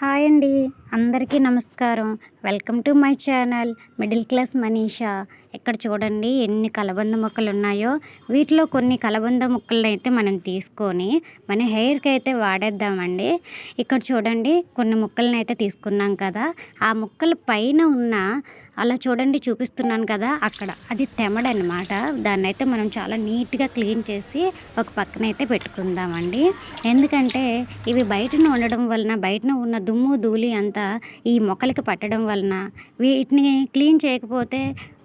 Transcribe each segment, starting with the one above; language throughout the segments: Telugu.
హాయ్ అండి. అందరికీ నమస్కారం. Welcome to my channel middle class Manisha. ఇక్కడ చూడండి ఎన్ని కలబంద మొక్కలు ఉన్నాయో. వీటిలో కొన్ని కలబంద మొక్కలను అయితే మనం తీసుకొని మన హెయిర్కి అయితే వాడేద్దామండి. ఇక్కడ చూడండి కొన్ని మొక్కలను అయితే తీసుకున్నాం కదా. ఆ మొక్కల పైన ఉన్న అలా చూడండి చూపిస్తున్నాను కదా అక్కడ. అది తెమడనమాట దాన్ని అయితే మనం చాలా నీట్గా క్లీన్ చేసి ఒక పక్కన అయితే పెట్టుకుందామండి. ఎందుకంటే ఇవి బయటన ఉండడం వలన బయటన ఉన్న దుమ్ము ధూళి అంతా ఈ మొక్కలకి పట్టడం వలన వీటిని క్లీన్ చేయకపోతే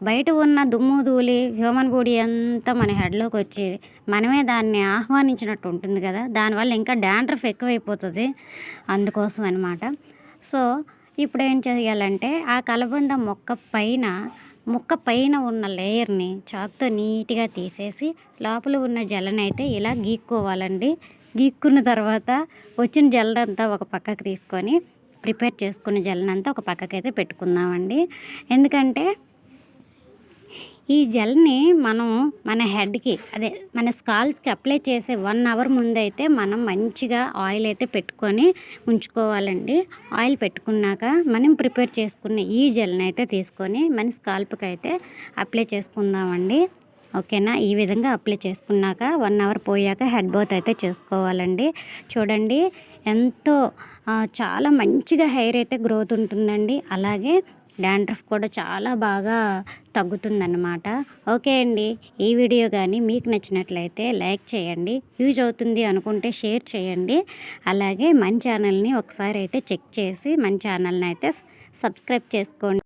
బయట ఉన్న దుమ్ము ధూళి హ్యూమన్ బాడీ అంతా మన హెడ్లోకి వచ్చి మనమే దాన్ని ఆహ్వానించినట్టు ఉంటుంది కదా. దానివల్ల ఇంకా డాండ్రఫ్ ఎక్కువైపోతుంది. అందుకోసం అనమాట సో ఇప్పుడు ఏం చేయాలంటే ఆ కలబంద మొక్క పైన మొక్క పైన ఉన్న లేయర్ని చాక్తో నీట్గా తీసేసి లోపల ఉన్న జలని అయితే ఇలా గీక్కోవాలండి. గీక్కున్న తర్వాత వచ్చిన జల్లంతా ఒక పక్కకు తీసుకొని ప్రిపేర్ చేసుకున్న జల్లంతా ఒక పక్కకైతే పెట్టుకుందామండి. ఎందుకంటే ఈ జెల్ని మనం మన హెడ్కి అదే మన స్కాల్ప్కి అప్లై చేసే వన్ అవర్ ముందు అయితే మనం మంచిగా ఆయిల్ అయితే పెట్టుకొని ఉంచుకోవాలండి. ఆయిల్ పెట్టుకున్నాక మనం ప్రిపేర్ చేసుకున్న ఈ జెల్ని అయితే తీసుకొని మన స్కాల్ప్కి అయితే అప్లై చేసుకుందామండి. ఓకేనా? ఈ విధంగా అప్లై చేసుకున్నాక వన్ అవర్ పోయాక హెడ్ బాత్ అయితే చేసుకోవాలండి. చూడండి ఎంతో చాలా మంచిగా హెయిర్ అయితే గ్రోత్ ఉంటుందండి. అలాగే డాండ్రఫ్ కూడా చాలా బాగా తగ్గుతుందన్నమాట. ఓకే అండి ఈ వీడియో కానీ మీకు నచ్చినట్లయితే లైక్ చేయండి యూజ్ అవుతుంది అనుకుంటే షేర్ చేయండి. అలాగే మన ఛానల్ని ఒకసారి అయితే చెక్ చేసి మన ఛానల్ని అయితే సబ్స్క్రైబ్ చేసుకోండి.